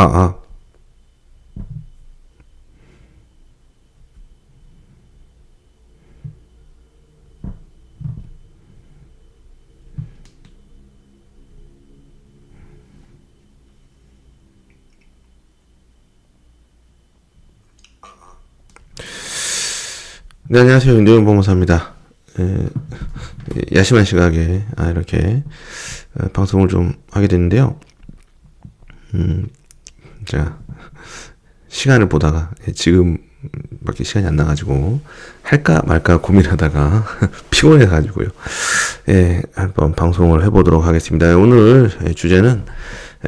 아, 아. 네, 안녕하세요. 윤대현 보모사입니다. 예, 야심한 시각에 아, 이렇게 어, 방송을 좀 하게 됐는데요. 음, 제가 시간을 보다가 예, 지금밖에 시간이 안 나가지고 할까 말까 고민하다가 피곤해가지고요. 예, 한번 방송을 해보도록 하겠습니다. 오늘 예, 주제는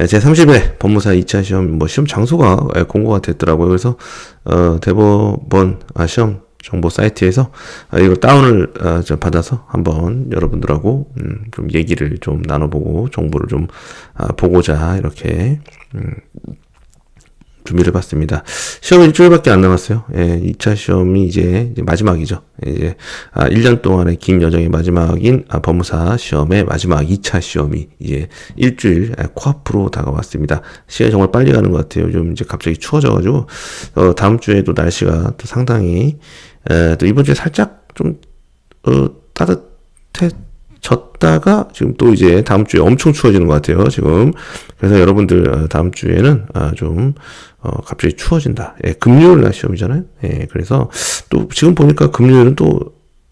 제 30회 법무사 2차 시험 뭐 시험 장소가 예, 공고가 됐더라고요. 그래서 어, 대법원 아, 시험 정보 사이트에서 아, 이걸 다운을 아, 받아서 한번 여러분들하고 음, 좀 얘기를 좀 나눠보고 정보를 좀 아, 보고자 이렇게 음, 준비를 해봤습니다. 시험 일주일밖에 안 남았어요. 예, 2차 시험이 이제, 이제 마지막이죠. 이제 아, 1년 동안의 긴 여정의 마지막인 아, 법무사 시험의 마지막 2차 시험이 이제 일주일 아, 코앞으로 다가왔습니다. 시간이 정말 빨리 가는 것 같아요. 좀 이제 갑자기 추워져가지고 어, 다음 주에도 날씨가 또 상당히 에, 또 이번 주에 살짝 좀 어, 따뜻해 졌다가 지금 또 이제 다음 주에 엄청 추워지는 것 같아요. 지금 그래서 여러분들 어, 다음 주에는 아, 좀 어, 갑자기 추워진다. 예, 금요일 날 시험이잖아요. 예, 그래서 또 지금 보니까 금요일은 또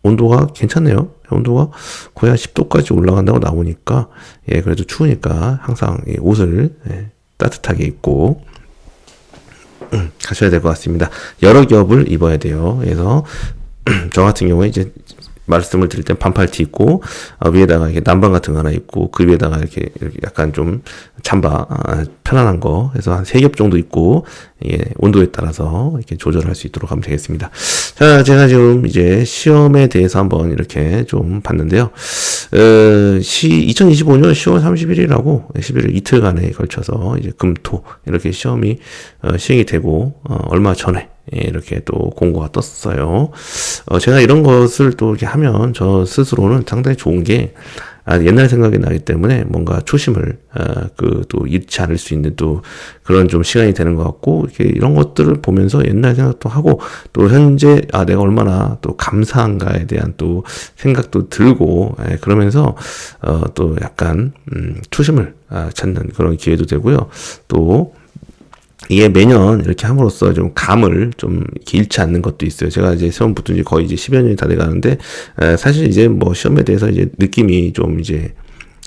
온도가 괜찮네요. 온도가 거의 한 10도까지 올라간다고 나오니까 예, 그래도 추우니까 항상 예, 옷을 예, 따뜻하게 입고 음, 가셔야 될 것 같습니다. 여러 겹을 입어야 돼요. 그래서 저 같은 경우에 이제 말씀을 드릴 땐 반팔티 입고 어, 위에다가 이렇게 난방 같은 거 하나 입고 그 위에다가 이렇게, 이렇게 약간 좀 잠바 아, 편안한 거 해서 한 세 겹 정도 입고 예, 온도에 따라서 이렇게 조절할 수 있도록 하면 되겠습니다. 자, 제가 지금 이제 시험에 대해서 한번 이렇게 좀 봤는데요. 어, 시 2025년 10월 31일하고 11일 이틀간에 걸쳐서 이제 금토 이렇게 시험이 어, 시행이 되고 어, 얼마 전에 예, 이렇게 또 공고가 떴어요. 어, 제가 이런 것을 또 이렇게 하면 저 스스로는 상당히 좋은 게 아, 옛날 생각이 나기 때문에 뭔가 초심을 아, 그또 잃지 않을 수 있는 또 그런 좀 시간이 되는 것 같고 이렇게 이런 것들을 보면서 옛날 생각도 하고 또 현재 아 내가 얼마나 또 감사한가에 대한 또 생각도 들고 예, 그러면서 어, 또 약간 음, 초심을 아, 찾는 그런 기회도 되고요. 또 이게 매년 이렇게 함으로써 좀 감을 좀 잃지 않는 것도 있어요. 제가 이제 시험 붙은 지 거의 이제 10여 년이 다 돼 가는데, 사실 이제 뭐 시험에 대해서 이제 느낌이 좀 이제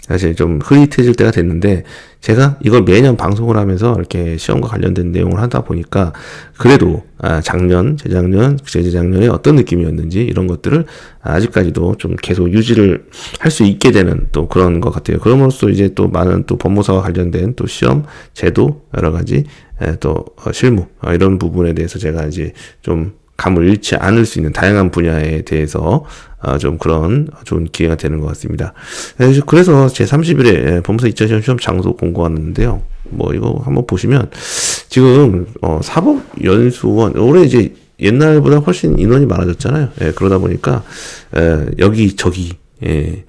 사실 좀 흐릿해질 때가 됐는데 제가 이걸 매년 방송을 하면서 이렇게 시험과 관련된 내용을 하다 보니까 그래도 아 작년, 재작년, 재재작년에 어떤 느낌이었는지 이런 것들을 아직까지도 좀 계속 유지를 할 수 있게 되는 또 그런 것 같아요. 그럼으로써 이제 또 많은 또 법무사와 관련된 또 시험, 제도 여러 가지 또 어, 실무 어, 이런 부분에 대해서 제가 이제 좀 감을 잃지 않을 수 있는 다양한 분야에 대해서 어, 좀 그런 좋은 기회가 되는 것 같습니다. 그래서 제 30일에 법무사 2차 시험 장소 공고하는데요. 뭐 이거 한번 보시면 지금 어, 사법연수원 올해 이제 옛날보다 훨씬 인원이 많아졌잖아요. 예, 그러다 보니까 에, 여기 저기 예,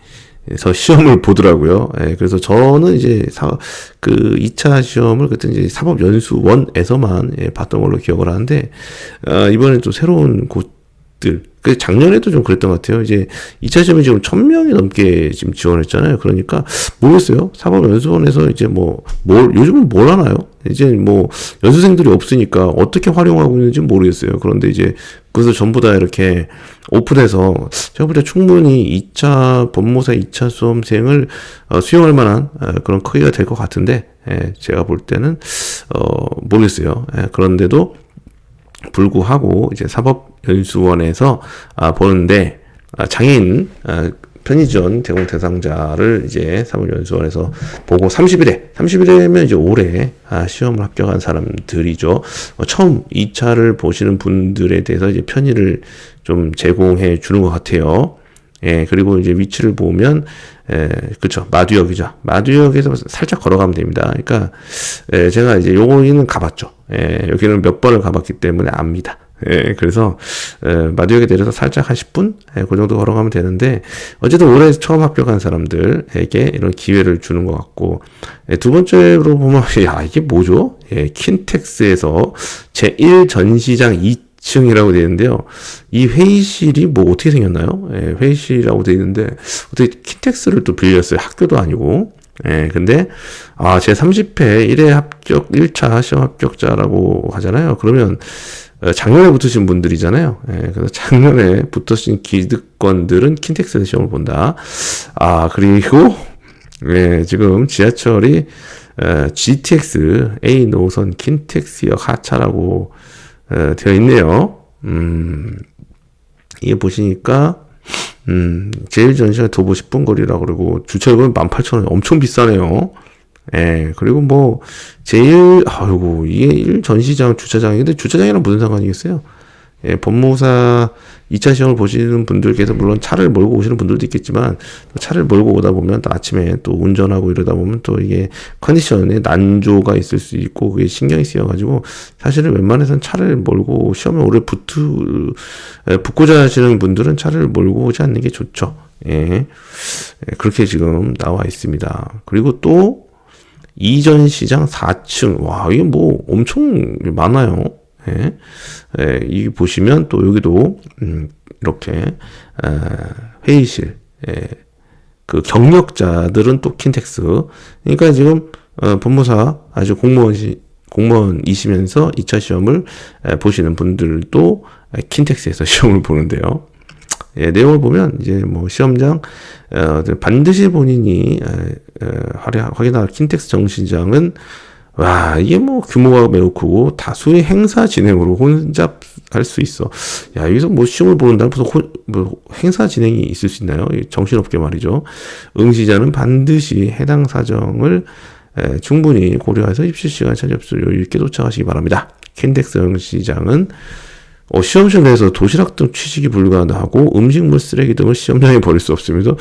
서 시험을 보더라고요. 예, 그래서 저는 이제 사, 그 2차 시험을 그때 이제 사법연수원에서만 예, 봤던 걸로 기억을 하는데, 아, 이번엔 또 새로운 곳들, 그 작년에도 좀 그랬던 것 같아요. 이제 2차 시험이 지금 1000명이 넘게 지금 지원했잖아요. 그러니까 모르겠어요. 사법연수원에서 이제 뭐, 뭘, 요즘은 뭘 하나요? 이제 뭐 연수생들이 없으니까 어떻게 활용하고 있는지 모르겠어요. 그런데 이제 그것을 전부 다 이렇게 오픈해서 제가 볼 때 충분히 2차 법무사 2차 수험생을 어, 수용할 만한 어, 그런 크기가 될 것 같은데 예, 제가 볼 때는 어, 모르겠어요. 예, 그런데도 불구하고 이제 사법연수원에서 아, 보는데 아, 장애인 아, 편의전 제공 대상자를 이제 사무연수원에서 보고 30일에 30일에면 이제 올해 아, 시험을 합격한 사람들이죠. 어, 처음 2차를 보시는 분들에 대해서 이제 편의를 좀 제공해 주는 것 같아요. 예, 그리고 이제 위치를 보면, 예, 그쵸. 마두역이죠. 마두역에서 살짝 걸어가면 됩니다. 그러니까, 예, 제가 이제 요거는 가봤죠. 예, 여기는 몇 번을 가봤기 때문에 압니다. 예, 그래서 에, 마두역에 내려서 살짝 한 10분 예, 그 정도 걸어가면 되는데 어쨌든 올해 처음 합격한 사람들에게 이런 기회를 주는 것 같고 예, 두 번째로 보면 야 이게 뭐죠? 예, 킨텍스에서 제1 전시장 2 층이라고 되어 있는데요. 이 회의실이 뭐 어떻게 생겼나요? 예, 회의실이라고 되어 있는데 어떻게 킨텍스를 또 빌렸어요? 학교도 아니고. 예, 근데, 아, 제 30회 1회 합격, 1차 시험 합격자라고 하잖아요. 그러면, 어, 작년에 붙으신 분들이잖아요. 예, 그래서 작년에 붙으신 기득권들은 킨텍스에서 시험을 본다. 아, 그리고, 예, 지금 지하철이, 에, GTX A 노선 킨텍스역 하차라고, 에, 되어 있네요. 음, 이게 보시니까, 음, 제일 전시가 도보 10분 거리라고 그러고, 주차요금 18,000원 엄청 비싸네요. 예, 그리고 뭐, 제일, 아이고, 이게 1 전시장 주차장인데 주차장이랑 무슨 상관이겠어요? 예, 법무사 2차 시험을 보시는 분들께서 물론 차를 몰고 오시는 분들도 있겠지만 또 차를 몰고 오다 보면 또 아침에 또 운전하고 이러다 보면 또 이게 컨디션에 난조가 있을 수 있고 그게 신경이 쓰여가지고 사실은 웬만해선 차를 몰고 시험에 오래 붙으, 에, 붙고자 하시는 분들은 차를 몰고 오지 않는 게 좋죠. 예. 예, 그렇게 지금 나와 있습니다. 그리고 또 이전 시장 4층. 와, 이게 뭐 엄청 많아요. 예. 예, 이 보시면 또 여기도 음, 이렇게 에, 회의실 예, 그 경력자들은 또 킨텍스 그러니까 지금 어, 법무사 아주 공무원시 공무원이시면서 2차 시험을 에, 보시는 분들도 에, 킨텍스에서 시험을 보는데요. 예, 내용을 보면 이제 뭐 시험장 어, 반드시 본인이 에, 에, 확인할 킨텍스 정신장은 와, 이게 뭐 규모가 매우 크고 다수의 행사 진행으로 혼잡할 수 있어. 야, 여기서 뭐 시험을 보는다 무슨 혼, 뭐 행사 진행이 있을 수 있나요? 정신없게 말이죠. 응시자는 반드시 해당 사정을 에, 충분히 고려해서 입시 시간 차지 없이 여유 있게 도착하시기 바랍니다. 캔덱스 응시장은 어, 시험실 내에서 도시락 등 취식이 불가하고 음식물 쓰레기 등을 시험장에 버릴 수 없으면서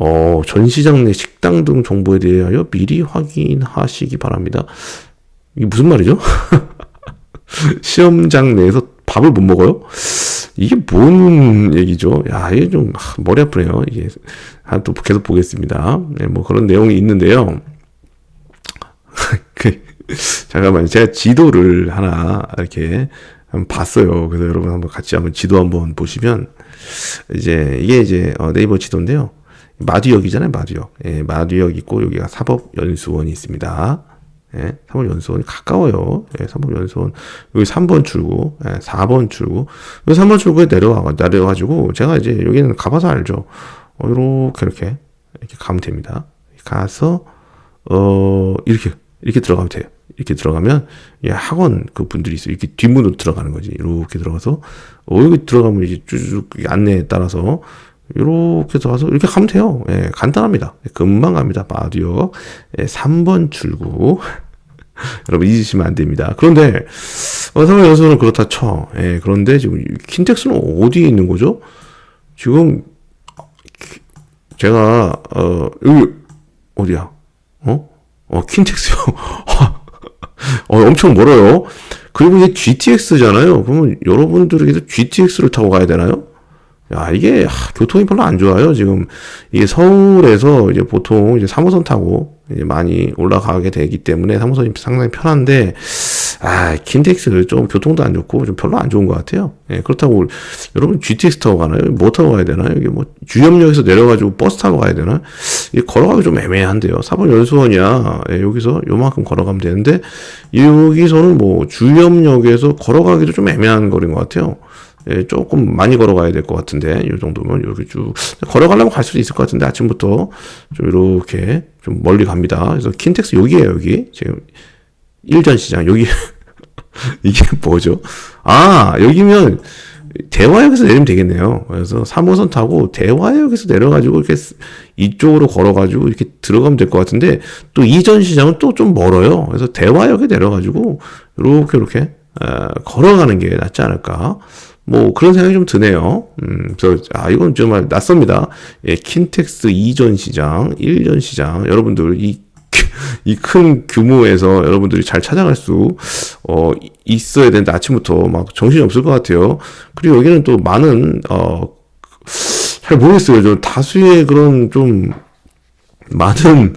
어, 전시장 내 식당 등 정보에 대하여 미리 확인하시기 바랍니다. 이게 무슨 말이죠? 시험장 내에서 밥을 못 먹어요? 이게 뭔 얘기죠? 야, 이게 좀 머리 아프네요. 이게 한 또 계속 보겠습니다. 네, 뭐 그런 내용이 있는데요. 그, 잠깐만요. 제가 지도를 하나 이렇게 봤어요. 그래서 여러분 한번 같이 한번 지도 한번 보시면 이제 이게 이제 어, 네이버 지도인데요. 마두역이잖아요, 마두역. 예, 마두역 있고 여기가 사법연수원이 있습니다. 예, 사법연수원이 가까워요. 예, 사법연수원. 여기 3번 출구, 예, 4번 출구. 여기 3번 출구에 내려와, 내려가지고, 제가 이제 여기는 가봐서 알죠. 어, 이렇게, 이렇게, 이렇게 가면 됩니다. 가서, 어, 이렇게, 이렇게 들어가면 돼요. 이렇게 들어가면, 예, 학원 그 분들이 있어요. 이렇게 뒷문으로 들어가는 거지. 이렇게 들어가서, 어, 여기 들어가면 이제 쭉쭉 안내에 따라서, 이렇게 들어가서 이렇게 가면 돼요. 예, 간단합니다. 금방 갑니다. 마디오 예, 3번 출구. 여러분 잊으시면 안 됩니다. 그런데 어, 상호 연수는 그렇다 쳐. 예, 그런데 지금 킨텍스는 어디에 있는 거죠? 지금 제가 어 여기 어디야? 어? 어 킨텍스요. 어 엄청 멀어요. 그리고 이게 GTX잖아요. 그러면 여러분들에게도 GTX를 타고 가야 되나요? 야, 이게, 하, 교통이 별로 안 좋아요. 지금, 이게 서울에서 이제 보통 이제 3호선 타고 이제 많이 올라가게 되기 때문에 3호선이 상당히 편한데, 아, 킨텍스 좀 교통도 안 좋고 좀 별로 안 좋은 것 같아요. 예, 그렇다고 여러분 GTX 타고 가나요? 뭐 타고 가야 되나요? 이게 뭐 주염역에서 내려가지고 버스 타고 가야 되나? 이게 걸어가기 좀 애매한데요. 4번 연수원이야. 예, 여기서 요만큼 걸어가면 되는데, 여기서는 뭐 주염역에서 걸어가기도 좀 애매한 거리인 것 같아요. 예, 조금 많이 걸어가야 될 것 같은데 이 정도면 이렇게 쭉 걸어가려면 갈 수도 있을 것 같은데 아침부터 좀 이렇게 좀 멀리 갑니다. 그래서 킨텍스 여기에요 여기 지금 일전 시장 여기 이게 뭐죠? 아 여기면 대화역에서 내리면 되겠네요. 그래서 3호선 타고 대화역에서 내려가지고 이렇게 이쪽으로 걸어가지고 이렇게 들어가면 될 것 같은데 또 이전 시장은 또 좀 멀어요. 그래서 대화역에 내려가지고 이렇게 이렇게 어, 걸어가는 게 낫지 않을까. 뭐 그런 생각이 좀 드네요. 음, 그래서 아 이건 정말 낯섭니다. 예, 킨텍스 이전 시장, 1전 시장 여러분들 이 이큰 규모에서 여러분들이 잘 찾아갈 수, 어, 있어야 되는데 아침부터 막 정신이 없을 것 같아요. 그리고 여기는 또 많은, 어, 잘 모르겠어요. 저 다수의 그런 좀, 많은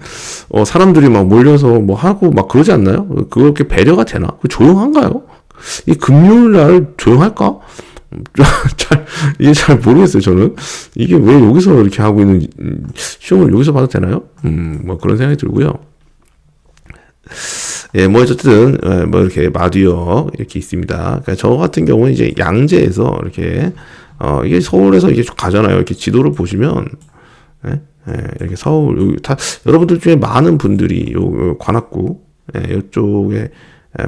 어, 사람들이 막 몰려서 뭐 하고 막 그러지 않나요? 그렇게 배려가 되나? 조용한가요? 이 금요일 날 조용할까? 잘 이게 잘 모르겠어요. 저는 이게 왜 여기서 이렇게 하고 있는 시험을 여기서 봐도 되나요? 음, 뭐 그런 생각이 들고요. 예, 뭐 어쨌든 예, 뭐 이렇게 마두역 이렇게 있습니다. 그러니까 저 같은 경우는 이제 양재에서 이렇게 어 이게 서울에서 이게 가잖아요. 이렇게 지도를 보시면 예? 예, 이렇게 서울 여기 다 여러분들 중에 많은 분들이 요, 요 관악구 예, 이쪽에 예,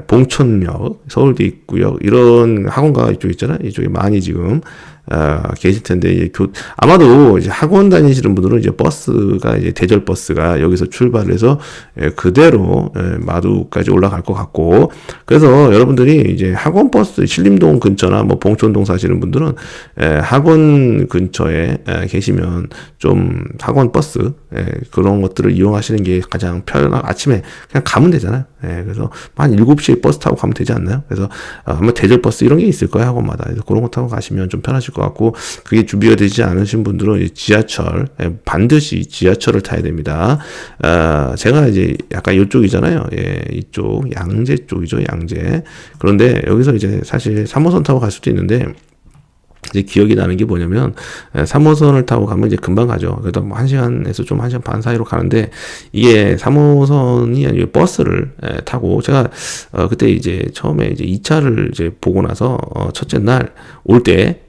봉천역, 서울대 입구역 이런 학원가 이쪽 있잖아요. 이쪽에 많이 지금 어, 계실 텐데 이제 교 아마도 이제 학원 다니시는 분들은 이제 버스가 이제 대절 버스가 여기서 출발을 해서 예, 그대로 예, 마두까지 올라갈 것 같고 그래서 여러분들이 이제 학원 버스 신림동 근처나 뭐 봉천동 사시는 분들은 예, 학원 근처에 예, 계시면 좀 학원 버스 예, 그런 것들을 이용하시는 게 가장 편하고 아침에 그냥 가면 되잖아요. 예, 그래서 한 7시에 버스 타고 가면 되지 않나요? 그래서 어, 아마 대절 버스 이런 게 있을 거예요 학원마다. 그래서 그런 거 타고 가시면 좀 편하실 것 같고 그게 준비가 되지 않으신 분들은 지하철 예, 반드시 지하철을 타야 됩니다. 아, 제가 이제 약간 이쪽이잖아요. 예, 이쪽 양재 쪽이죠, 양재. 그런데 여기서 이제 사실 3호선 타고 갈 수도 있는데 이제 기억이 나는 게 뭐냐면 3호선을 타고 가면 이제 금방 가죠. 그래도 뭐 1시간에서 좀 1시간 반 사이로 가는데 이게 3호선이 아니고 버스를 타고 제가 어 그때 이제 처음에 이제 2차를 이제 보고 나서 어 첫째 날 올 때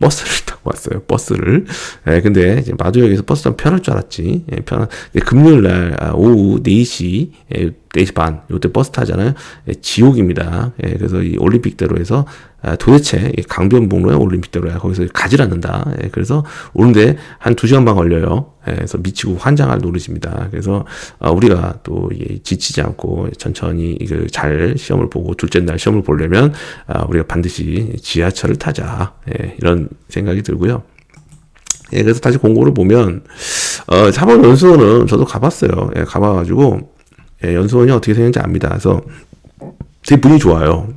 버스를 타고 왔어요. 버스를. 예, 근데 이제 마두역에서 버스 타면 편할 줄 알았지. 예, 편. 금요일 날 아, 오후 4시, 예, 4시 반 요때 버스 타잖아요. 예, 지옥입니다. 예, 그래서 이 올림픽대로 해서 아, 도대체 강변북로야 올림픽대로야 거기서 가질 않는다. 예, 그래서 오는데 한 두 시간 반 걸려요. 예, 그래서 미치고 환장할 노릇입니다. 그래서 어, 우리가 또 이게 지치지 않고 천천히 이걸 잘 시험을 보고 둘째 날 시험을 보려면 아, 우리가 반드시 지하철을 타자. 예, 이런 생각이 들고요. 예, 그래서 다시 공고를 보면 어, 4번 연수원은 저도 가봤어요. 예, 가봐가지고 예, 연수원이 어떻게 생겼는지 압니다. 그래서 되게 분위기 좋아요.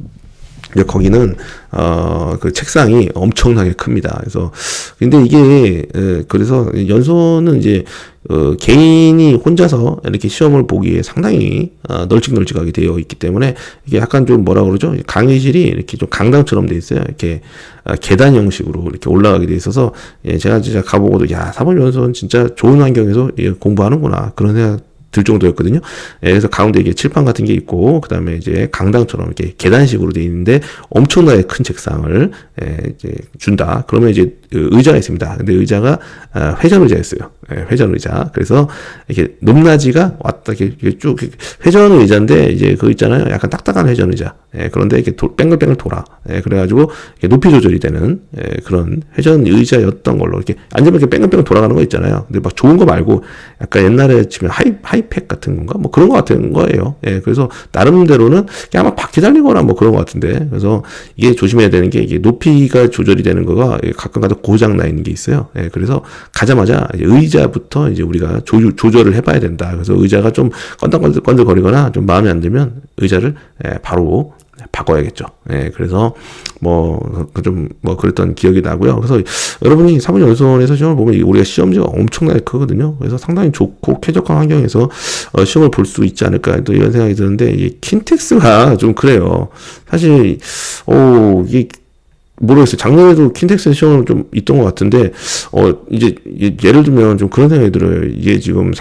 거기는 어 그 책상이 엄청나게 큽니다. 그래서 근데 이게 에, 그래서 연수원은 이제 어, 개인이 혼자서 이렇게 시험을 보기에 상당히 어, 널찍널찍하게 되어 있기 때문에 이게 약간 좀 뭐라 그러죠? 강의실이 이렇게 좀 강당처럼 돼 있어요. 이렇게 어, 계단 형식으로 이렇게 올라가게 돼 있어서 예, 제가 진짜 가보고도 야 사번 연수원 진짜 좋은 환경에서 예, 공부하는구나 그런 생각 들 정도였거든요. 예, 그래서 가운데 이게 칠판 같은 게 있고, 그 다음에 이제 강당처럼 이렇게 계단식으로 돼 있는데 엄청나게 큰 책상을 예, 이제 준다. 그러면 이제 그 의자가 있습니다. 근데 의자가 아, 회전 의자였어요. 예, 회전 의자. 그래서 이렇게 높낮이가 왔다 이렇게 쭉 회전 의자인데 이제 그 있잖아요. 약간 딱딱한 회전 의자. 예, 그런데 이렇게 도, 뺑글뺑글 돌아. 예, 그래가지고 높이 조절이 되는 예, 그런 회전 의자였던 걸로 이렇게 앉으면 이렇게 뺑글뺑글 돌아가는 거 있잖아요. 근데 막 좋은 거 말고 약간 옛날에 치면 하이 하이 팩 같은 건가 뭐 그런 거 같은 거예요. 예, 그래서 나름대로는 아마 바퀴 달리거나 뭐 그런 거 같은데 그래서 이게 조심해야 되는 게 이게 높이가 조절이 되는 거가 가끔 가다 고장 나 있는 게 있어요. 예, 그래서 가자마자 의자부터 이제 우리가 조, 조절을 해봐야 된다. 그래서 의자가 좀 건들건들 거리거나 좀 마음에 안 들면 의자를 예, 바로 바꿔야겠죠. 예, 그래서 뭐 좀뭐 뭐 그랬던 기억이 나고요. 그래서 여러분이 사문 연수원에서 시험을 보면 우리가 시험지가 엄청나게 크거든요. 그래서 상당히 좋고 쾌적한 환경에서 어, 시험을 볼 수 있지 않을까 또 이런 생각이 드는데 이 킨텍스가 좀 그래요. 사실 오 이게 모르겠어요. 작년에도 킨텍스 시험은 좀 있던 것 같은데, 어, 이제, 예를 들면 좀 그런 생각이 들어요. 이게 지금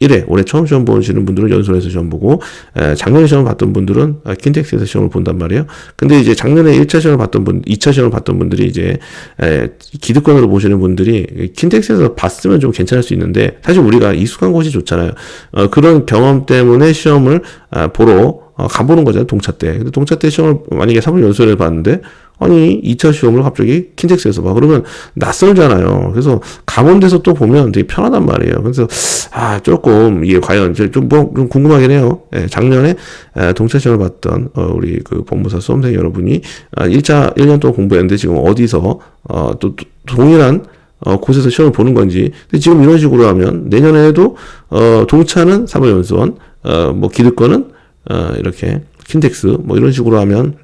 31회, 올해 처음 시험 보시는 분들은 연수원에서 시험 보고, 에, 작년에 시험 봤던 분들은 아, 킨텍스에서 시험을 본단 말이에요. 근데 이제 작년에 1차 시험을 봤던 분, 2차 시험을 봤던 분들이 이제, 에, 기득권으로 보시는 분들이 킨텍스에서 봤으면 좀 괜찮을 수 있는데, 사실 우리가 익숙한 곳이 좋잖아요. 어, 그런 경험 때문에 시험을 아, 보러 어, 가보는 거잖아요, 동차 때. 근데 동차 때 시험을 만약에 3월 연수를 봤는데, 아니, 2차 시험을 갑자기 킨텍스에서 봐. 그러면 낯설잖아요. 그래서 가본 데서 또 보면 되게 편하단 말이에요. 그래서, 아, 조금, 이게 과연, 좀, 뭐, 좀 궁금하긴 해요. 예, 작년에, 에, 동차 시험을 봤던, 어, 우리 그 법무사 수험생 여러분이, 아, 1차, 1년 동안 공부했는데 지금 어디서, 어, 또, 동일한 어, 곳에서 시험을 보는 건지. 근데 지금 이런 식으로 하면 내년에도 어, 동차는 3월 연수원, 어, 뭐 기득권은 어, 이렇게 킨텍스 뭐 이런 식으로 하면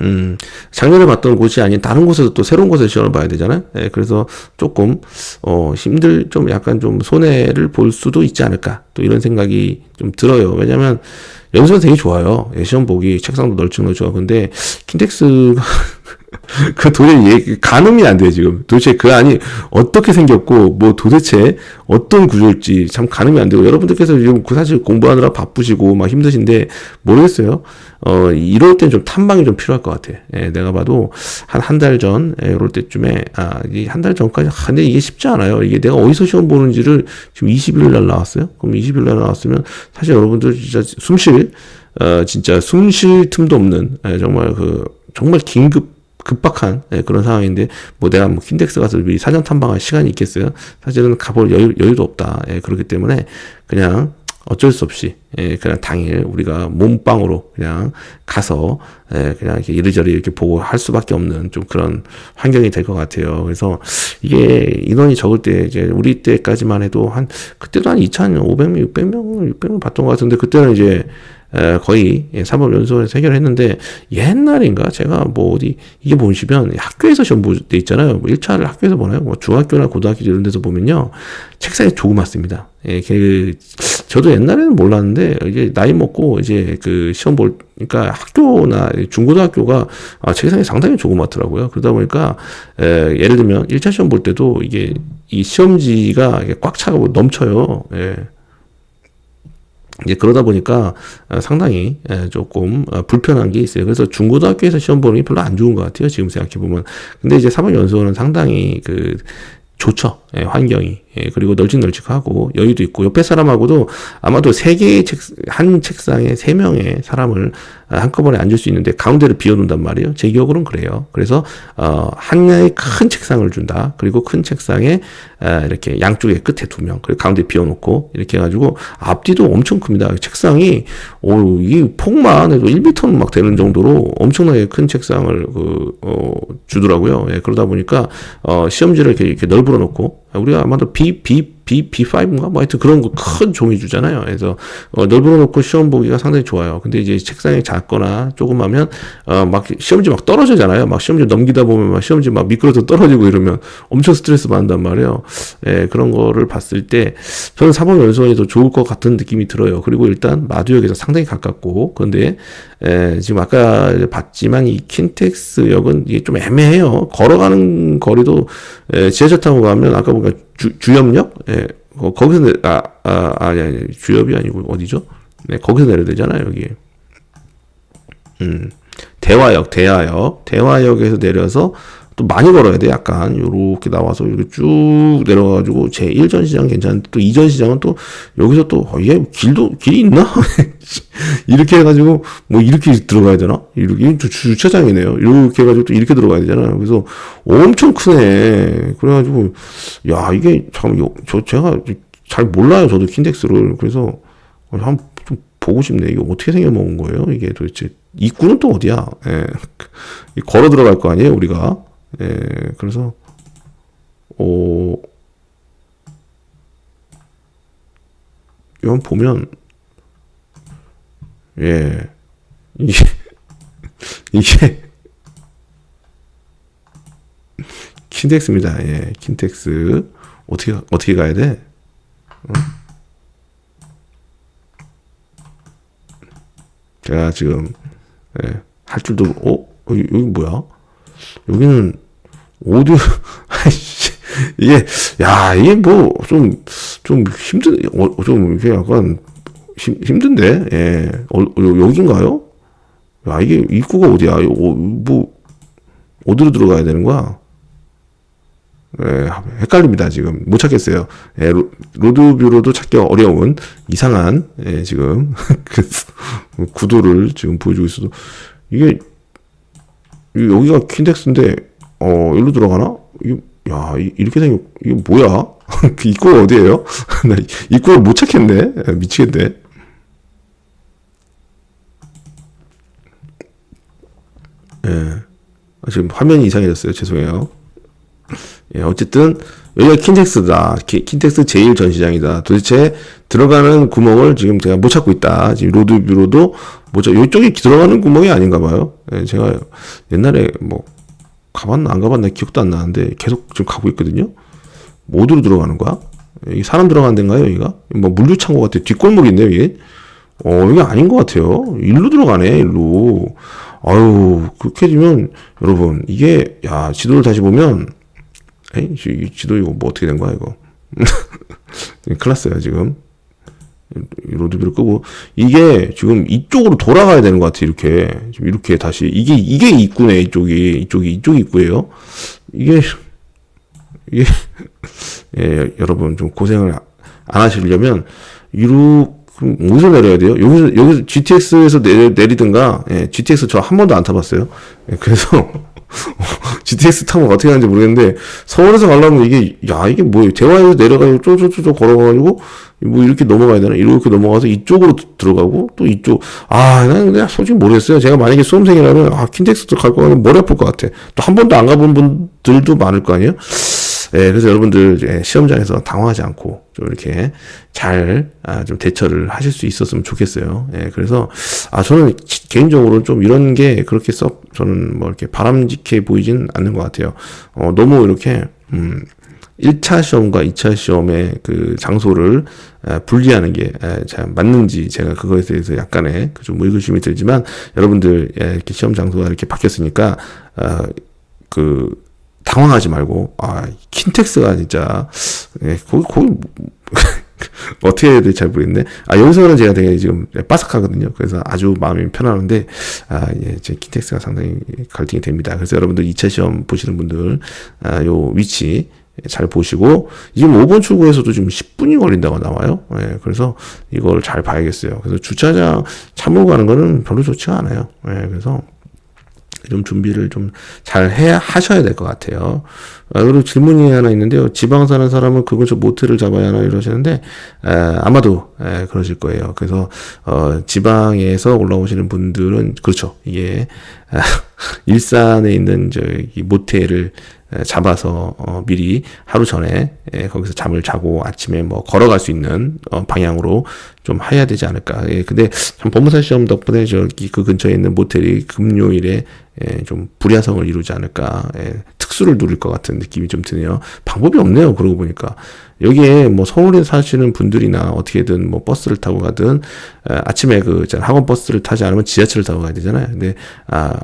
음, 작년에 봤던 곳이 아닌 다른 곳에서 또 새로운 곳에서 시험을 봐야 되잖아요. 예, 그래서 조금, 어, 힘들, 좀 약간 좀 손해를 볼 수도 있지 않을까. 또 이런 생각이 좀 들어요. 왜냐면, 연수가 되게 좋아요. 예, 시험 보기, 책상도 널찍널찍하고. 근데, 킨텍스가, 그 도저히 얘, 가늠이 안 돼, 지금. 도대체 그 안이 어떻게 생겼고, 뭐 도대체 어떤 구조일지 참 가늠이 안 되고, 여러분들께서 지금 그 사실 공부하느라 바쁘시고, 막 힘드신데, 모르겠어요. 어, 이럴 땐 좀 탐방이 좀 필요할 것 같아. 예, 내가 봐도 한, 한 달 전, 예, 이럴 때쯤에, 아, 한달 전까지, 아, 근데 이게 쉽지 않아요. 이게 내가 어디서 시험 보는지를 지금 20일 날 나왔어요? 그럼 20일 날 나왔으면, 사실 여러분들 진짜 숨 쉴, 어, 진짜 숨 쉴 틈도 없는, 예, 정말 그, 정말 긴급, 급박한 예, 그런 상황인데 뭐 내가 뭐 킨덱스 가서 미리 사전 탐방할 시간이 있겠어요? 사실은 가볼 여유, 여유도 없다. 예, 그렇기 때문에 그냥 어쩔 수 없이 예, 그냥 당일 우리가 몸빵으로 그냥 가서 예, 그냥 이렇게 이리저리 이렇게 보고 할 수밖에 없는 좀 그런 환경이 될 것 같아요. 그래서 이게 인원이 적을 때 이제 우리 때까지만 해도 한 그때도 한 2,500명, 600명, 600명 봤던 것 같은데 그때는 이제 에, 거의 예, 사법 연수원에서 해결했는데 옛날인가 제가 뭐 어디 이게 보시면 학교에서 시험 볼 때 있잖아요. 뭐 1차를 학교에서 보나요? 뭐 중학교나 고등학교 이런 데서 보면요. 책상이 조그맣습니다. 예, 그 저도 옛날에는 몰랐는데 이제 나이 먹고 이제 그 시험 볼 그러니까 학교나 중고등학교가 아, 책상이 상당히 조그맣더라고요. 그러다 보니까 에, 예를 들면 1차 시험 볼 때도 이게 이 시험지가 꽉 차고 넘쳐요. 예. 이제 그러다 보니까 어, 상당히 예, 조금 어, 불편한 게 있어요. 그래서 중고등학교에서 시험 보는 게 별로 안 좋은 것 같아요. 지금 생각해 보면. 근데 이제 사법연수원은 상당히 그 좋죠. 예, 환경이. 예, 그리고 널찍널찍하고 여유도 있고 옆에 사람하고도 아마도 세 개의 책, 한 책상에 세 명의 사람을 한꺼번에 앉을 수 있는데 가운데를 비워놓는단 말이에요. 제 기억으로는 그래요. 그래서 어, 하나의 큰 책상을 준다. 그리고 큰 책상에 에, 이렇게 양쪽에 끝에 두 명, 그리고 가운데 비워놓고 이렇게 해가지고 앞뒤도 엄청 큽니다. 책상이 오, 이 폭만 해도 1미터는 막 되는 정도로 엄청나게 큰 책상을 그, 어, 주더라고요. 예, 그러다 보니까 어, 시험지를 이렇게, 이렇게 널브러 놓고 우리가 아마도 B, B, B, B5인가? 뭐 하여튼 그런 거 큰 종이 주잖아요. 그래서, 어, 넓어 놓고 시험 보기가 상당히 좋아요. 근데 이제 책상이 작거나 조금 하면, 어, 막 시험지 막 떨어지잖아요. 막 시험지 넘기다 보면 막 시험지 막 미끄러져 떨어지고 이러면 엄청 스트레스 받는단 말이에요. 예, 그런 거를 봤을 때 저는 사법연수원이 더 좋을 것 같은 느낌이 들어요. 그리고 일단 마두역에서 상당히 가깝고, 그런데, 예, 지금 아까 봤지만 이 킨텍스 역은 이게 좀 애매해요. 걸어가는 거리도, 예, 지하철 타고 가면 아까 보니까 주, 주염역? 예, 거, 거기서 내, 아, 아, 아니, 아니, 주엽이 아니고, 어디죠? 네, 거기서 내려야 되잖아요, 여기. 음, 대화역, 대화역. 대화역에서 내려서 또 많이 걸어야 돼, 약간. 요렇게 나와서 이렇게 쭉 내려가지고, 제 1전 시장 괜찮은데, 또 2전 시장은 또, 여기서 또, 어, 얘 길도, 길이 있나? 이렇게 해가지고, 뭐, 이렇게 들어가야 되나? 이렇게, 주, 주차장이네요. 이렇게 해가지고 또 이렇게 들어가야 되잖아요. 그래서 엄청 크네. 그래가지고, 야, 이게 참, 요, 저, 제가 잘 몰라요. 저도 킨덱스를. 그래서, 한번 좀 보고 싶네. 이게 어떻게 생겨 먹은 거예요? 이게 도대체. 입구는 또 어디야? 예. 걸어 들어갈 거 아니에요, 우리가? 예, 그래서, 어, 이건 보면, 예, 이게, 이게, 킨텍스입니다. 예, 킨텍스. 어떻게, 어떻게 가야 돼? 어? 제가 지금, 예, 할 줄도, 어? 여기, 여기 뭐야? 여기는 오디오 이게 야 이게 뭐좀좀 힘든 어, 좀 이게 약간 힘, 힘든데 예 어, 여긴가요? 야 이게 입구가 어디야? 어, 뭐 어디로 들어가야 되는 거야? 예, 헷갈립니다 지금 못 찾겠어요. 예, 로, 로드뷰로도 찾기 어려운 이상한 예, 지금 그 구도를 지금 보여주고 있어도 이게 여기가 킨덱스인데 어 일로 들어가나? 이게 야 이렇게 생겨 이게 뭐야? 그 입구가 어디예요? 나 입구를 못 찾겠네 미치겠네. 예. 아, 지금 화면이 이상해졌어요. 죄송해요. 예, 어쨌든 여기가 킨텍스다. 키- 킨텍스 제일 전시장이다. 도대체 들어가는 구멍을 지금 제가 못 찾고 있다. 지금 로드뷰로도 못 찾, 이쪽이 들어가는 구멍이 아닌가 봐요. 예, 제가 옛날에 뭐 가봤나 안 가봤나 기억도 안 나는데 계속 지금 가고 있거든요. 뭐 어디로 들어가는 거야? 이 사람 들어가는 데인가요, 여기가? 뭐 물류 창고 같아. 뒷골목이 있네요, 이게. 어, 이게 아닌 것 같아요. 일로 들어가네, 일로. 아유, 그렇게 되면, 여러분, 이게, 야, 지도를 다시 보면, 에이, 지- 이 지도 이거 뭐 어떻게 된 거야, 이거. 큰일 났어요, 지금. 이 로드뷰를 끄고. 이게 지금 이쪽으로 돌아가야 되는 것 같아, 이렇게. 지금 이렇게 다시. 이게, 이게 입구네, 이쪽이. 이쪽이, 이쪽이 입구예요. 이게, 이게, 예, 여러분 좀 고생을 안 하시려면, 그럼 어디서 내려야 돼요? 여기서, 여기서 GTX에서 내리, 내리든가, 예, GTX 저 한 번도 안 타봤어요. 예, 그래서, GTX 타면 어떻게 하는지 모르겠는데, 서울에서 가려면 이게, 야, 이게 뭐예요? 대화에서 내려가지고 쪼쪼쪼쪼 걸어가지고, 뭐 이렇게 넘어가야 되나? 이렇게 넘어가서 이쪽으로 들어가고, 또 이쪽, 아, 나는 그냥 솔직히 모르겠어요. 제가 만약에 수험생이라면, 아, 킨텍스도 갈 거면 머리 아플 것 같아. 또 한 번도 안 가본 분들도 많을 거 아니에요? 예, 그래서 여러분들 시험장에서 당황하지 않고 좀 이렇게 잘, 아, 좀 대처를 하실 수 있었으면 좋겠어요. 예, 그래서, 아, 저는 치- 개인적으로 좀 이런 게 그렇게 썩, 저는 뭐 이렇게 바람직해 보이진 않는 것 같아요. 어, 너무 이렇게, 음, 1차 시험과 2차 시험의 그 장소를 에, 분리하는 게 에, 잘 맞는지 제가 그거에 대해서 약간의 그좀 의구심이 들지만 여러분들 에, 이렇게 시험 장소가 이렇게 바뀌었으니까 어, 그 당황하지 말고 아 킨텍스가 진짜 예, 거기 거기 어떻게 해야 될지 잘 모르겠네. 아, 여기서는 제가 되게 지금 빠삭하거든요. 그래서 아주 마음이 편안한데, 아, 예, 제 킨텍스가 상당히 갈등이 됩니다. 그래서 여러분들 2차 시험 보시는 분들, 아, 요 위치 잘 보시고, 지금 5번 출구에서도 지금 10분이 걸린다고 나와요. 예, 그래서 이걸 잘 봐야겠어요. 그래서 주차장 참고 가는 거는 별로 좋지가 않아요. 예, 그래서 좀 준비를 좀 잘 해 하셔야 될 것 같아요. 아, 그리고 질문이 하나 있는데요. 지방 사는 사람은 그 근처 모텔을 잡아야 하나 이러시는데 에, 아마도 에, 그러실 거예요. 그래서 어, 지방에서 올라오시는 분들은 그렇죠. 이게 아, 일산에 있는 저기 모텔을 에, 잡아서 어, 미리 하루 전에 에, 거기서 잠을 자고 아침에 뭐 걸어갈 수 있는 어, 방향으로 좀 해야 되지 않을까. 예, 근데 참 법무사 시험 덕분에 저기 그 근처에 있는 모텔이 금요일에 예, 좀 불야성을 이루지 않을까. 예, 특수를 누릴 것 같은 느낌이 좀 드네요. 방법이 없네요. 그러고 보니까. 여기에 뭐 서울에 사시는 분들이나 어떻게든 뭐 버스를 타고 가든 에, 아침에 그. 학원 버스를 타지 않으면 지하철을 타고 가야 되잖아요. 근데 아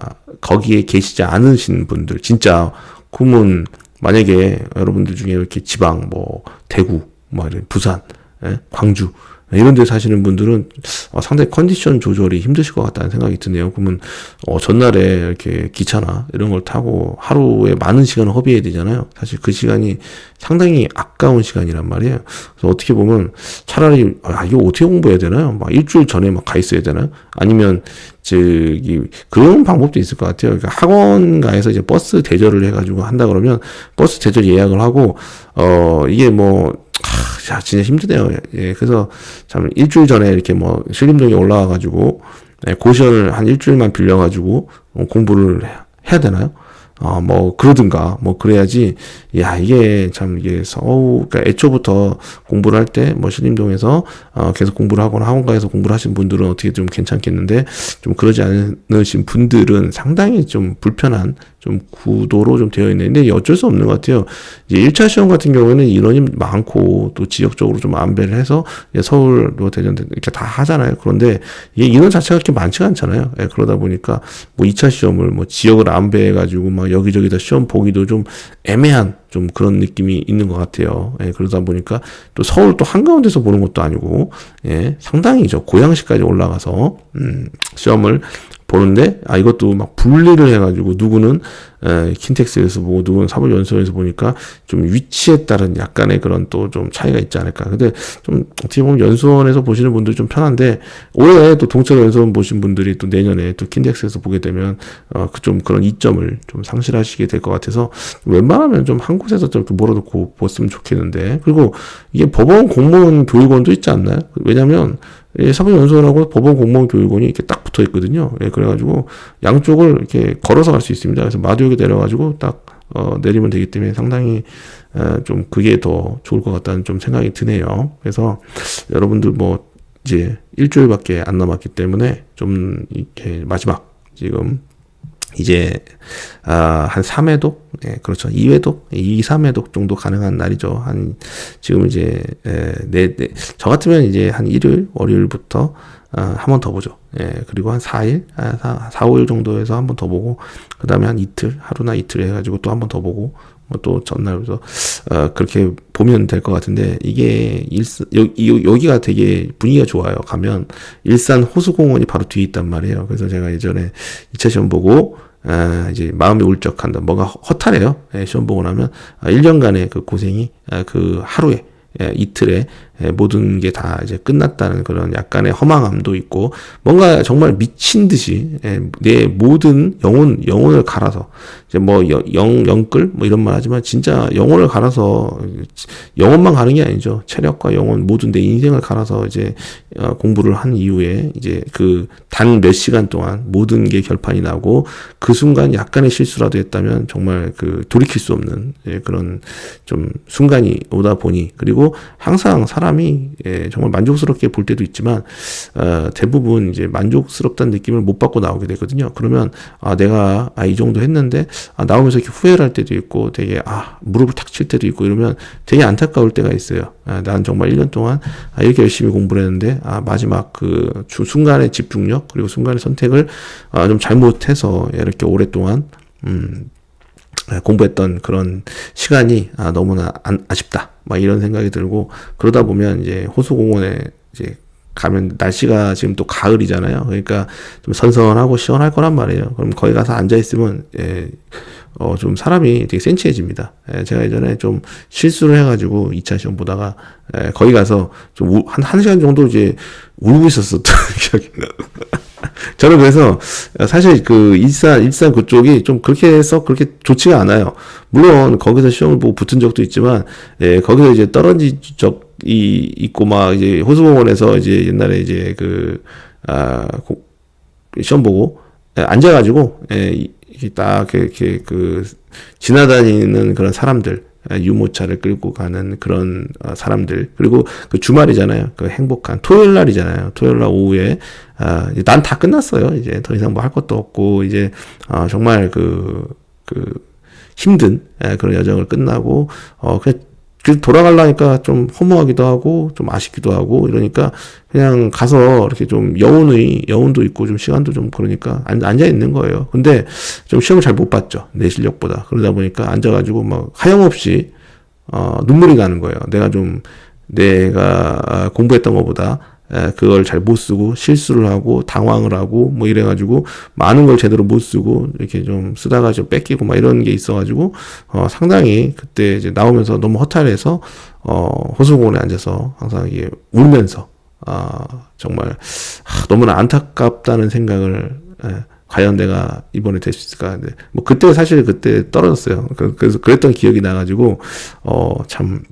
거기에 계시지 않으신 분들 진짜 그러면 만약에 여러분들 중에 이렇게 지방 뭐 대구 뭐 부산 예? 광주 이런 데 사시는 분들은 어, 상당히 컨디션 조절이 힘드실 것 같다는 생각이 드네요. 그러면 어, 전날에 이렇게 기차나 이런 걸 타고 하루에 많은 시간을 허비해야 되잖아요. 사실 그 시간이 상당히 아까운 시간이란 말이에요. 그래서 어떻게 보면 차라리 아 이거 어떻게 공부해야 되나요? 막 일주일 전에 막 가 있어야 되나요? 아니면 저기 그런 방법도 있을 것 같아요. 그러니까 학원가에서 이제 버스 대절을 해가지고 한다 그러면 버스 대절 예약을 하고 어 이게 뭐 하, 야, 진짜 힘드네요. 예, 그래서 참 일주일 전에 이렇게 뭐 신림동에 올라와가지고 예, 고시원을 한 일주일만 빌려가지고 어, 공부를 해- 해야 되나요? 어, 뭐, 그러든가, 뭐, 그래야지, 야, 이게 참, 이게 서우, 그니까 애초부터 공부를 할 때, 뭐, 신림동에서, 어, 계속 공부를 하거나 학원가에서 공부를 하신 분들은 어떻게 좀 괜찮겠는데, 좀 그러지 않으신 분들은 상당히 좀 불편한, 좀 구도로 좀 되어 있는데, 어쩔 수 없는 것 같아요. 이제 1차 시험 같은 경우에는 인원이 많고, 또 지역적으로 좀 안배를 해서, 서울, 뭐, 대전, 이렇게 다 하잖아요. 그런데, 이게 인원 자체가 그렇게 많지가 않잖아요. 예, 그러다 보니까, 뭐, 2차 시험을 뭐, 지역을 안배해 가지고, 막, 여기저기다 시험 보기도 좀 애매한, 좀 그런 느낌이 있는 것 같아요. 예, 그러다 보니까, 또 서울 또 한가운데서 보는 것도 아니고, 예, 상당히 저 고양시까지 올라가서, 음, 시험을 보는데 아 이것도 막 분리를 해가지고 누구는 에, 킨텍스에서 보고 누구는 사법연수원에서 보니까 좀 위치에 따른 약간의 그런 또 좀 차이가 있지 않을까. 근데 좀 어떻게 보면 연수원에서 보시는 분들이 좀 편한데 올해 또 동철 연수원 보신 분들이 또 내년에 또 킨텍스에서 보게 되면 어 좀 그런 이점을 좀 상실하시게 될 것 같아서 웬만하면 좀 한 곳에서 좀 몰아놓고 보았으면 좋겠는데 그리고 이게 법원 공무원 교육원도 있지 않나요? 왜냐면 예, 사법연수원하고 법원 공무원 교육원이 이렇게 딱 붙어 있거든요. 예, 그래가지고 양쪽을 이렇게 걸어서 갈 수 있습니다. 그래서 마두역에 내려가지고 딱 어, 내리면 되기 때문에 상당히 어, 좀 그게 더 좋을 것 같다는 좀 생각이 드네요. 그래서 여러분들 뭐 이제 일주일밖에 안 남았기 때문에 좀 이렇게 마지막 지금 이제 아 한 3회독 예 그렇죠. 2회독 2, 3회독 정도 가능한 날이죠. 한 지금 이제 네저 같으면 이제 한 일요일 월요일부터 아, 한 번 더 보죠. 예 그리고 한 4일 아, 4, 4 5일 정도에서 한 번 더 보고 그 다음에 한 이틀 하루나 이틀 해가지고 또 한 번 더 보고 뭐 또 전날부터 어, 그렇게 보면 될 것 같은데 이게 일산 여기, 여기가 되게 분위기가 좋아요. 가면 일산 호수공원이 바로 뒤에 있단 말이에요. 그래서 제가 예전에 2차 시험 보고 아, 이제 마음이 울적한다. 뭔가 허탈해요. 예, 시험 보고 나면 아, 1년간의 그 고생이 아, 그 하루에 예, 이틀에 예, 모든 게 다 이제 끝났다는 그런 약간의 허망함도 있고 뭔가 정말 미친 듯이 예, 내 모든 영혼 영혼을 갈아서 이제 뭐 영 영끌 뭐 이런 말 하지만 진짜 영혼을 갈아서 영혼만 가는 게 아니죠. 체력과 영혼 모든 내 인생을 갈아서 이제 어, 공부를 한 이후에 이제 그 단 몇 시간 동안 모든 게 결판이 나고 그 순간 약간의 실수라도 했다면 정말 그 돌이킬 수 없는 예, 그런 좀 순간이 오다 보니 그리고 항상 사람 사람이 예, 정말 만족스럽게 볼 때도 있지만 어, 대부분 이제 만족스럽다는 느낌을 못 받고 나오게 되거든요. 그러면 아 내가 아, 이 정도 했는데 아, 나오면서 이렇게 후회를 할 때도 있고 되게 아 무릎을 탁 칠 때도 있고 이러면 되게 안타까울 때가 있어요. 아, 난 정말 1년 동안 아, 이렇게 열심히 공부를 했는데 아, 마지막 그 주, 순간의 집중력 그리고 순간의 선택을 아, 좀 잘못해서 이렇게 오랫동안 음, 공부했던 그런 시간이 아, 너무나 안, 아쉽다. 막 이런 생각이 들고 그러다 보면 이제 호수공원에 이제 가면 날씨가 지금 또 가을이잖아요. 그러니까 좀 선선하고 시원할 거란 말이에요. 그럼 거기 가서 앉아 있으면 예, 어, 좀 사람이 되게 센치해집니다. 예, 제가 예전에 좀 실수를 해가지고 2차 시험 보다가 예, 거기 가서 좀 한, 한 시간 정도 이제 울고 있었었던 기억이 저는 그래서 사실 그 일산 일산 그쪽이 좀 그렇게 해서 그렇게 좋지가 않아요. 물론 거기서 시험을 보고 붙은 적도 있지만 예, 거기서 이제 떨어진 적이 있고 막 이제 호수공원에서 이제 옛날에 이제 그 아 시험 보고 예, 앉아가지고 예, 이렇게 딱 이렇게 그 지나다니는 그런 사람들 아, 유모차를 끌고 가는 그런 어, 사람들 그리고 그 주말이잖아요. 그 행복한 토요일 날이잖아요. 토요일 날 오후에 아, 난 다 끝났어요. 이제 더 이상 뭐 할 것도 없고 이제 아, 정말 그그 그 힘든 예, 그런 여정을 끝나고 어 그냥 그 돌아가려니까 좀 허무하기도 하고 좀 아쉽기도 하고 이러니까 그냥 가서 이렇게 좀 여운의 여운도 있고 좀 시간도 좀 그러니까 앉아 있는 거예요. 근데 좀 시험을 잘 못 봤죠 내 실력보다 그러다 보니까 앉아가지고 막 하염없이 어 눈물이 나는 거예요. 내가 좀 내가 공부했던 것보다 그걸 잘 못 쓰고 실수를 하고 당황을 하고 뭐 이래가지고 많은 걸 제대로 못 쓰고 이렇게 좀 쓰다가 좀 뺏기고 막 이런 게 있어가지고 어 상당히 그때 이제 나오면서 너무 허탈해서 어 호수공원에 앉아서 항상 이게 울면서 아 정말 아, 너무나 안타깝다는 생각을 에, 과연 내가 이번에 될 수 있을까? 근데 뭐 그때 사실 그때 떨어졌어요. 그, 그래서 그랬던 기억이 나가지고 어참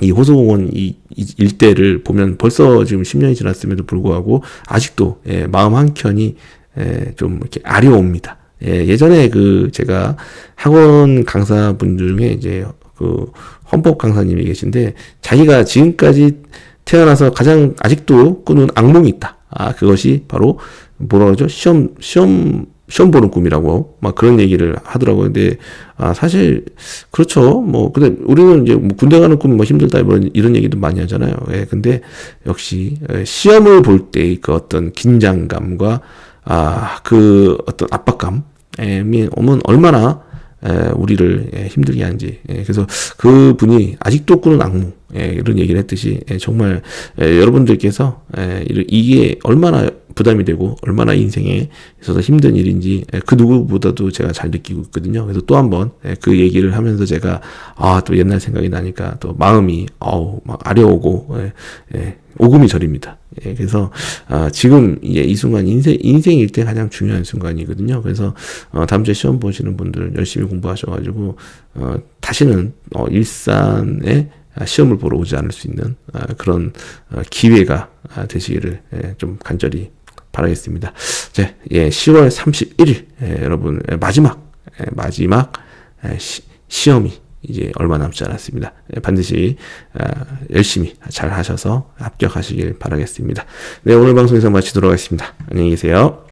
이 호수공원 이, 이, 일대를 보면 벌써 지금 10년이 지났음에도 불구하고 아직도 예, 마음 한 켠이 예, 좀 이렇게 아려옵니다. 예, 예전에 그 제가 학원 강사분 중에 이제 그 헌법 강사님이 계신데 자기가 지금까지 태어나서 가장 아직도 꾸는 악몽이 있다. 아, 그것이 바로 뭐라 그러죠? 시험, 시험 시험 보는 꿈이라고 막 그런 얘기를 하더라고요. 근데 아 사실 그렇죠. 뭐 근데 우리는 이제 뭐 군대 가는 꿈이 뭐 힘들다 이런 이런 얘기도 많이 하잖아요. 예. 근데 역시 예, 시험을 볼때그 어떤 긴장감과 아 그 어떤 압박감이 오면 얼마나 에, 우리를 예, 힘들게 하는지 예, 그래서 그 분이 아직도 꾸는 악몽 예, 이런 얘기를 했듯이 예, 정말 예, 여러분들께서 예, 이게 얼마나 부담이 되고 얼마나 인생에 있어서 힘든 일인지 예, 그 누구보다도 제가 잘 느끼고 있거든요. 그래서 또 한번 예, 그 얘기를 하면서 제가 아 또 옛날 생각이 나니까 또 마음이 어우 막 아려오고 예, 오금이 저립니다. 그래서 아, 지금 이제 이 순간 인생 인생일 때 가장 중요한 순간이거든요. 그래서 어, 다음 주에 시험 보시는 분들 열심히 공부하셔가지고 어, 다시는 어, 일산에 아, 시험을 보러 오지 않을 수 있는 아, 그런 어, 기회가 아, 되시기를 예, 좀 간절히 바라겠습니다. 제 예, 10월 31일 예, 여러분 예, 마지막 예, 마지막 예, 시, 시험이 이제 얼마 남지 않았습니다. 예, 반드시 아, 열심히 잘 하셔서 합격하시길 바라겠습니다. 네, 오늘 방송에서 마치도록 하겠습니다. 안녕히 계세요.